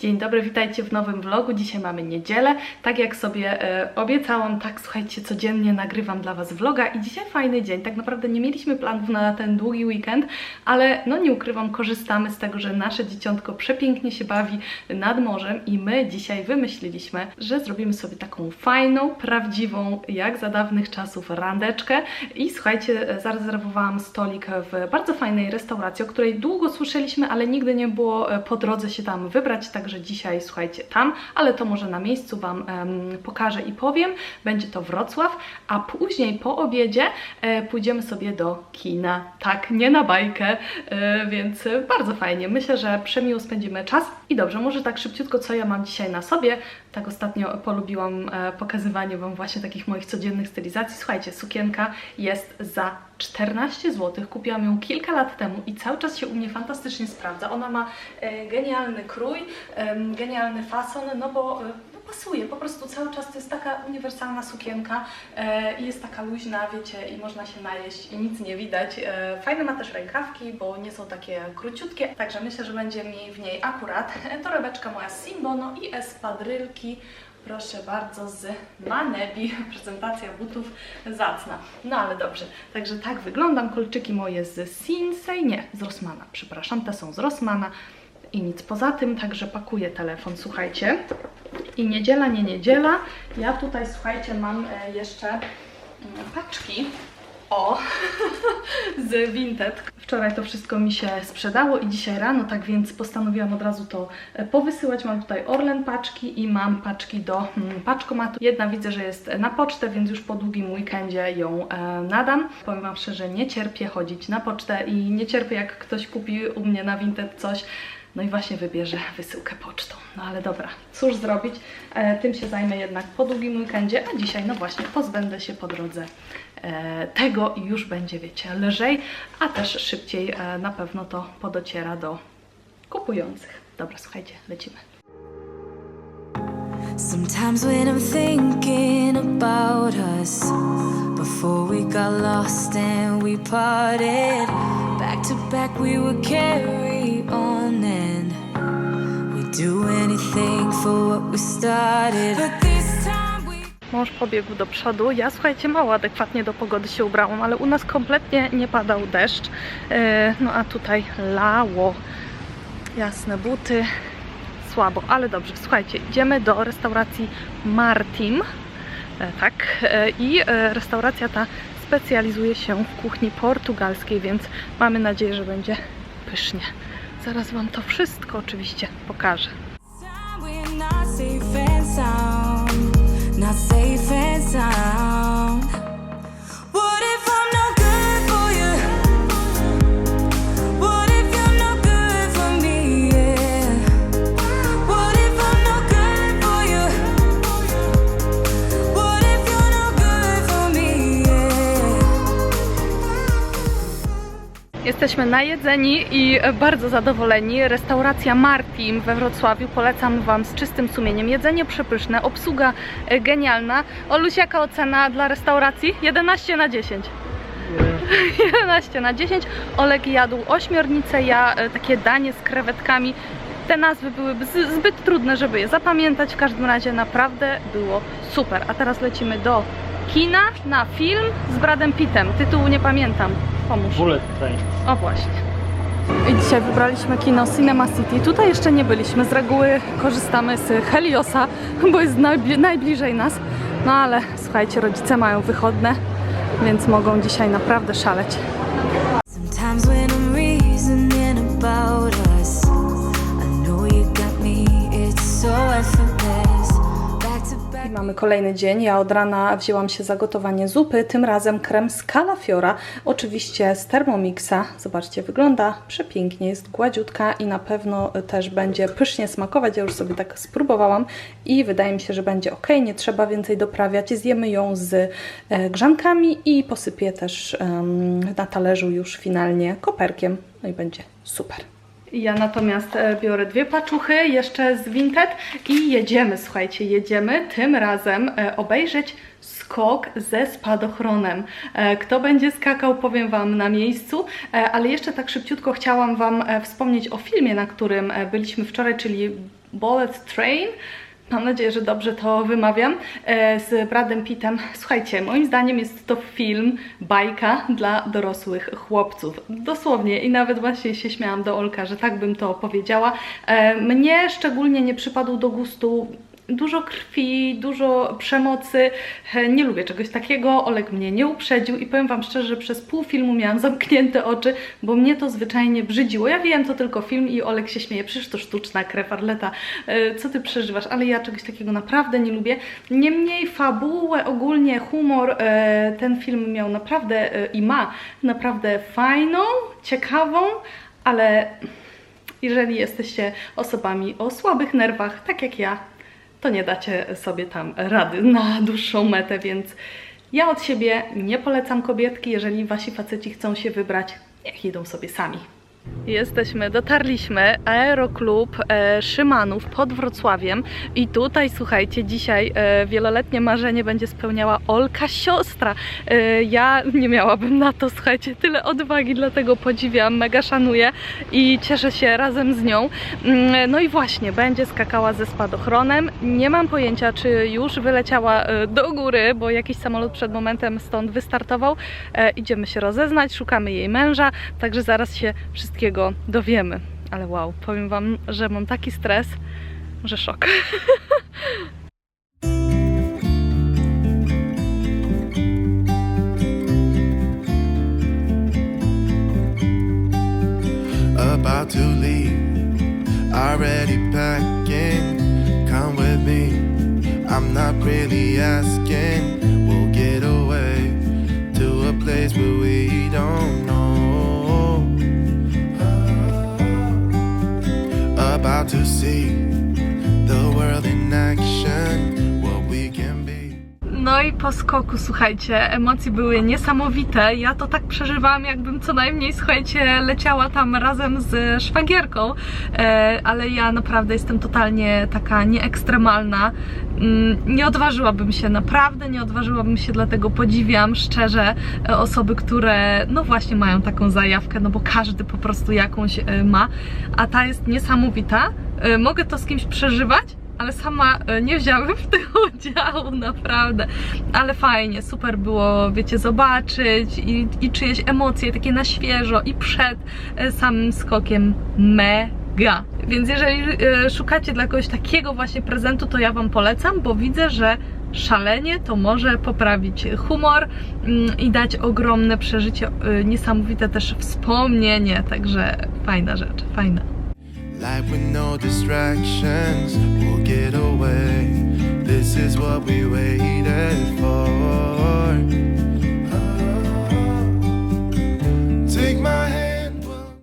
Dzień dobry, witajcie w nowym vlogu. Dzisiaj mamy niedzielę. Tak jak sobie e, obiecałam, tak słuchajcie, codziennie nagrywam dla Was vloga i dzisiaj fajny dzień. Tak naprawdę nie mieliśmy planów na ten długi weekend, ale no nie ukrywam, korzystamy z tego, że nasze dzieciątko przepięknie się bawi nad morzem i my dzisiaj wymyśliliśmy, że zrobimy sobie taką fajną, prawdziwą, jak za dawnych czasów randeczkę i słuchajcie, e, zarezerwowałam stolik w bardzo fajnej restauracji, o której długo słyszeliśmy, ale nigdy nie było e, po drodze się tam wybrać, także dzisiaj słuchajcie tam, ale to może na miejscu Wam pokażę i powiem. Będzie to Wrocław, a później po obiedzie e, pójdziemy sobie do kina. Tak, nie na bajkę, e, więc bardzo fajnie. Myślę, że przemiło spędzimy czas i dobrze, może tak szybciutko, co ja mam dzisiaj na sobie. Tak ostatnio polubiłam e, pokazywanie Wam właśnie takich moich codziennych stylizacji. Słuchajcie, sukienka jest za 14 zł. Kupiłam ją kilka lat temu i cały czas się u mnie fantastycznie sprawdza. Ona ma e, genialny krój, genialny fason, no bo e, no pasuje, po prostu cały czas to jest taka uniwersalna sukienka e, i jest taka luźna, wiecie, i można się najeść i nic nie widać. Fajne ma też rękawki, bo nie są takie króciutkie, także myślę, że będzie mi w niej akurat torebeczka moja z Simbo, no i espadrylki Proszę bardzo, z Manebi. Prezentacja butów zacna. No ale dobrze. Także tak wyglądam. Kolczyki moje z Sinsei. Nie, z Rossmana. Przepraszam, te są z Rossmana. I nic poza tym, także pakuję telefon, słuchajcie. I niedziela, nie niedziela. Ja tutaj, słuchajcie, mam e, jeszcze mm, paczki. O, z Vinted. Wczoraj to wszystko mi się sprzedało i dzisiaj rano, tak więc postanowiłam od razu to e, powysyłać. Mam tutaj Orlen paczki i mam paczki do mm, paczkomatu. Jedna widzę, że jest na pocztę, więc już po długim weekendzie ją e, nadam. Powiem Wam szczerze, nie cierpię chodzić na pocztę i nie cierpię jak ktoś kupi u mnie na Vinted coś, no i właśnie wybierze wysyłkę pocztą. No ale dobra, cóż zrobić? E, tym się zajmę jednak po długim weekendzie, a dzisiaj no właśnie pozbędę się po drodze e, tego i już będzie, wiecie, lżej, a też szybciej e, na pewno to podociera do kupujących. Dobra, słuchajcie, lecimy. Sometimes when I'm thinking about us, before we got lost and we parted, back to back we would carry on and we'd do anything for what we started. But this time we Mąż pobiegł do przodu. Ja, słuchajcie, mało adekwatnie do pogody się ubrałam, ale u nas kompletnie nie padał deszcz. E, No a tutaj lało. Jasne buty. Słabo, ale dobrze. Słuchajcie, idziemy do restauracji Martim. E, Tak. E, I restauracja ta specjalizuje się w kuchni portugalskiej, więc mamy nadzieję, że będzie pysznie. Zaraz Wam to wszystko oczywiście pokażę. not safe and sound, Jesteśmy najedzeni i bardzo zadowoleni. Restauracja Martim we Wrocławiu polecam Wam z czystym sumieniem. Jedzenie przepyszne, obsługa e, genialna. Oluś, jaka ocena dla restauracji? 11 na 10. 11 na 10. Oleg jadł ośmiornicę, ja e, takie danie z krewetkami. Te nazwy byłyby zbyt trudne, żeby je zapamiętać. W każdym razie naprawdę było super. A teraz lecimy do kina na film z Bradem Pittem. Tytułu nie pamiętam. Pomóż. Bullet Train. O właśnie. I dzisiaj wybraliśmy kino Cinema City. Tutaj jeszcze nie byliśmy. Z reguły korzystamy z Heliosa, bo jest najbli- najbliżej nas. No ale słuchajcie, rodzice mają wychodne, więc mogą dzisiaj naprawdę szaleć. Sometimes when I'm reasoning about us, I know you got me, it's so effortless. Mamy kolejny dzień. Ja od rana wzięłam się za gotowanie zupy, tym razem krem z kalafiora, oczywiście z Thermomixa. Zobaczcie, wygląda przepięknie, jest gładziutka i na pewno też będzie pysznie smakować. Ja już sobie tak spróbowałam i wydaje mi się, że będzie ok, nie trzeba więcej doprawiać. Zjemy ją z e, grzankami i posypię też na talerzu już finalnie koperkiem. No i będzie super. Ja natomiast e, biorę dwie paczuchy jeszcze z Vinted i jedziemy, słuchajcie, jedziemy tym razem e, obejrzeć skok ze spadochronem. E, Kto będzie skakał, powiem Wam na miejscu, ale jeszcze tak szybciutko chciałam Wam wspomnieć o filmie, na którym byliśmy wczoraj, czyli Bullet Train. Mam nadzieję, że dobrze to wymawiam. e, Z Bradem Pittem. Słuchajcie, moim zdaniem jest to film, bajka dla dorosłych chłopców. Dosłownie i nawet właśnie się śmiałam do Olka, że tak bym to powiedziała. E, Mnie szczególnie nie przypadł do gustu dużo krwi, dużo przemocy. E, Nie lubię czegoś takiego. Olek mnie nie uprzedził i powiem Wam szczerze, że przez pół filmu miałam zamknięte oczy, bo mnie to zwyczajnie brzydziło. Ja wiem, to tylko film i Olek się śmieje, przecież to sztuczna krew, Arleta, e, co Ty przeżywasz? Ale ja czegoś takiego naprawdę nie lubię. Niemniej fabułę, ogólnie humor, e, ten film miał naprawdę i ma naprawdę fajną, ciekawą, ale jeżeli jesteście osobami o słabych nerwach, tak jak ja, to nie dacie sobie tam rady na dłuższą metę, więc ja od siebie nie polecam kobietki. Jeżeli wasi faceci chcą się wybrać, niech idą sobie sami. Jesteśmy, dotarliśmy, Aeroklub e, Szymanów pod Wrocławiem i tutaj, słuchajcie, dzisiaj e, wieloletnie marzenie będzie spełniała Olka siostra. E, ja nie miałabym na to, słuchajcie, tyle odwagi, dlatego podziwiam, mega szanuję i cieszę się razem z nią. Mm, No i właśnie, będzie skakała ze spadochronem. Nie mam pojęcia, czy już wyleciała e, do góry, bo jakiś samolot przed momentem stąd wystartował. E, Idziemy się rozeznać, szukamy jej męża, także zaraz się wszystkiego dowiemy. Ale wow, powiem Wam, że mam taki stres, że szok. about to leave. Already packing, come with me. I'm not really asking. We'll get away to a place where we don't to see i po skoku, słuchajcie, emocje były niesamowite. Ja to tak przeżywałam, jakbym co najmniej, słuchajcie, leciała tam razem z szwagierką, e, ale ja naprawdę jestem totalnie taka nieekstremalna. Mm, Nie odważyłabym się, naprawdę nie odważyłabym się, dlatego podziwiam szczerze e, osoby, które no właśnie mają taką zajawkę, no bo każdy po prostu jakąś e, ma, a ta jest niesamowita. Mogę to z kimś przeżywać, ale sama e, nie wziąłem w tym udziału, naprawdę. Ale fajnie, super było, wiecie, zobaczyć i, i czyjeś emocje takie na świeżo i przed e, samym skokiem mega. Więc jeżeli e, szukacie dla kogoś takiego właśnie prezentu, to ja Wam polecam, bo widzę, że szalenie to może poprawić humor mm, i dać ogromne przeżycie, niesamowite też wspomnienie, także fajna rzecz, fajna. Life with no distractions, we'll get away. This is what we waited for.